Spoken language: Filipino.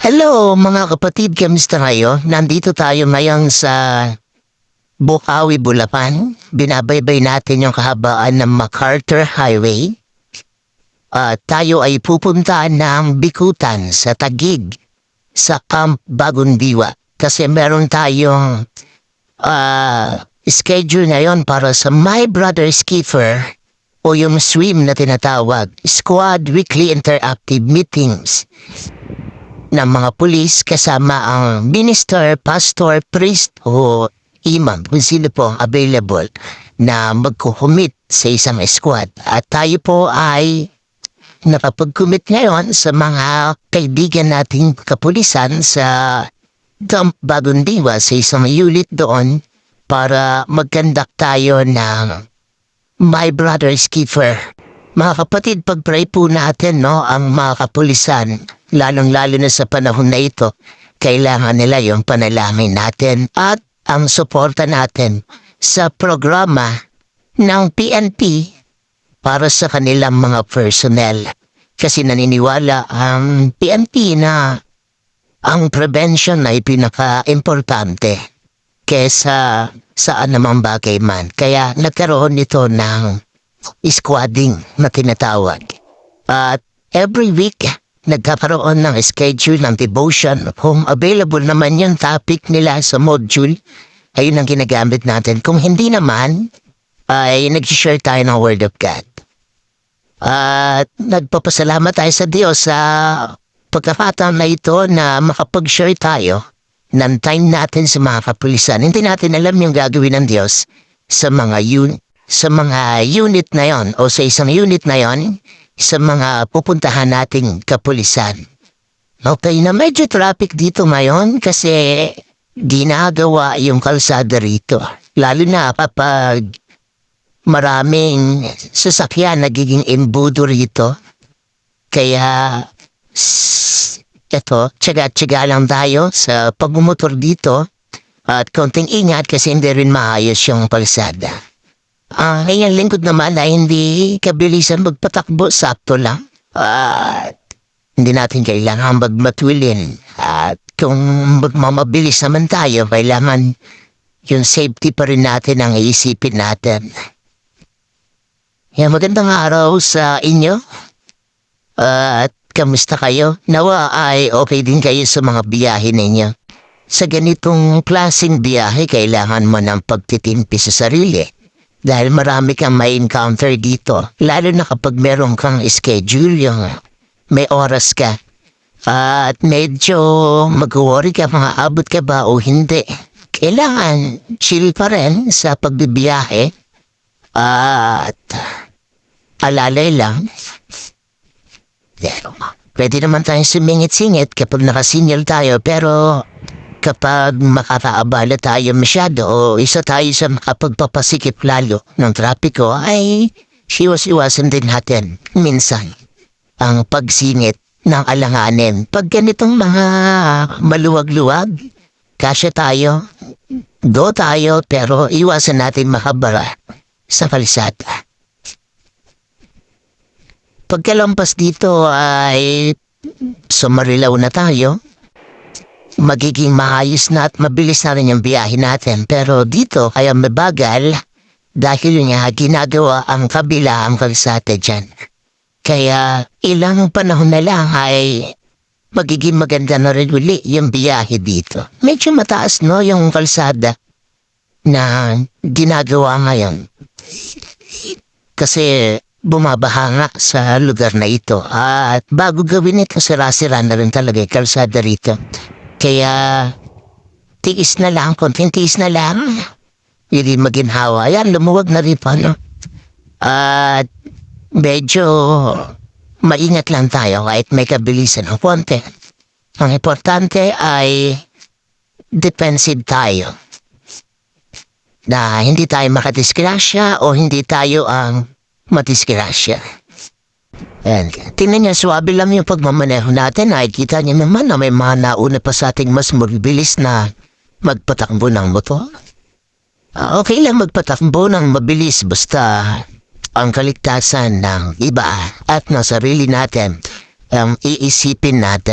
Hello mga kapatid, kamusta kayo? Nandito tayo ngayon sa Bukawi, Bulacan. Binabaybay natin yung kahabaan ng MacArthur Highway. At tayo ay pupunta ng Bikutan sa Tagig sa Camp Bagong Diwa. Kasi meron tayong ah, schedule ngayon para sa My Brother Skipper o yung swim na tinatawag, Squad Weekly Interactive Meetings ng mga pulis kasama ang minister, pastor, priest o imam kung sino po available na magkukumit sa isang squad. At tayo po ay nakapag-commit ngayon sa mga kaibigan nating kapulisan sa Camp Bagong Diwa sa isang unit doon para mag-conduct tayo ng My Brother Skipper. Mga kapatid, pag-pray po natin no, ang mga kapulisan, lalong-lalo na sa panahon na ito, kailangan nila yung panalangin natin at ang suporta natin sa programa ng PNP para sa kanilang mga personnel. Kasi naniniwala ang PNP na ang prevention ay pinaka-importante kesa saan namang bagay man. Kaya nagkaroon nito ng squadding na tinatawag. At every week, nagkakaroon ng schedule ng devotion. Kung available naman yung topic nila sa module, ayun ang ginagamit natin. Kung hindi naman, ay nag-share tayo ng Word of God. At nagpapasalamat tayo sa Diyos sa pagkakataon na ito na makapag-share tayo ng time natin sa mga kapulisan. Hindi natin alam yung gagawin ng Diyos sa mga un sa mga unit na yon o sa isang unit na yon sa mga pupuntahan nating kapulisan. Okay na medyo traffic dito ngayon kasi ginagawa yung kalsada rito. Lalo na kapag maraming sasakyan nagiging imbudo rito. Kaya eto, tsaga-tsaga lang tayo sa pagmumotor dito at konting ingat kasi hindi rin maayos yung kalsada. Ah, ngayong lingkod naman ay hindi kabilisan magpatakbo, sakto lang. At hindi natin kailangan magmatwilin. At kung magmamabilis naman tayo, kailangan yung safety pa rin natin ang iisipin natin. Yan, magandang araw sa inyo. At kamusta kayo? Nawa ay okay din kayo sa mga biyahe ninyo. Sa ganitong klaseng biyahe, kailangan mo ng pagtitimpi sa sarili. Dahil marami kang may encounter dito. Lalo na kapag meron kang schedule, yung may oras ka. At medyo mag-worry ka mga abot ka ba o hindi. Kailangan chill pa rin sa pagbibiyahe. At alalay lang. Pero, pwede naman tayong sumingit-singit kapag nakasinyal tayo pero kapag makakaabala tayo masyado o isa tayo sa makapagpapasikip lalo ng trapiko ay siwas-iwasan din natin minsan ang pagsingit ng alanganin. Pag ganitong mga maluwag-luwag, kasya tayo, do tayo pero iwasan natin makabara sa kalsada. Pagkalampas dito ay sumarilaw na tayo magiging maayos na at mabilis na rin yung biyahe natin. Pero dito kaya mabagal dahil nga ginagawa ang kabila ang kalsada dyan. Kaya ilang panahon na lang ay magiging maganda na rin uli yung biyahe dito. Medyo mataas no yung kalsada na ginagawa ngayon. Kasi bumabaha nga sa lugar na ito. At bago gawin ito, sira-sira na rin talaga yung kalsada rito. Kaya, tiis na lang, konting tiis na lang. Hindi maginhawa. Yan, lumuwag na rin pa, no? At, medyo, maingat lang tayo kahit may kabilisan ng konti. Ang importante ay, defensive tayo. Na hindi tayo makadisgrasya o hindi tayo ang madisgrasya. Ayan. Tingnan niya, swabe lang yung pagmamaneho natin. Ay, kita niya naman na may mga nauna pa sa ating mas mabilis na magpatakbo ng motor. Ah, okay lang magpatakbo ng mabilis basta ang kaligtasan ng iba at ng sarili natin ang iisipin natin.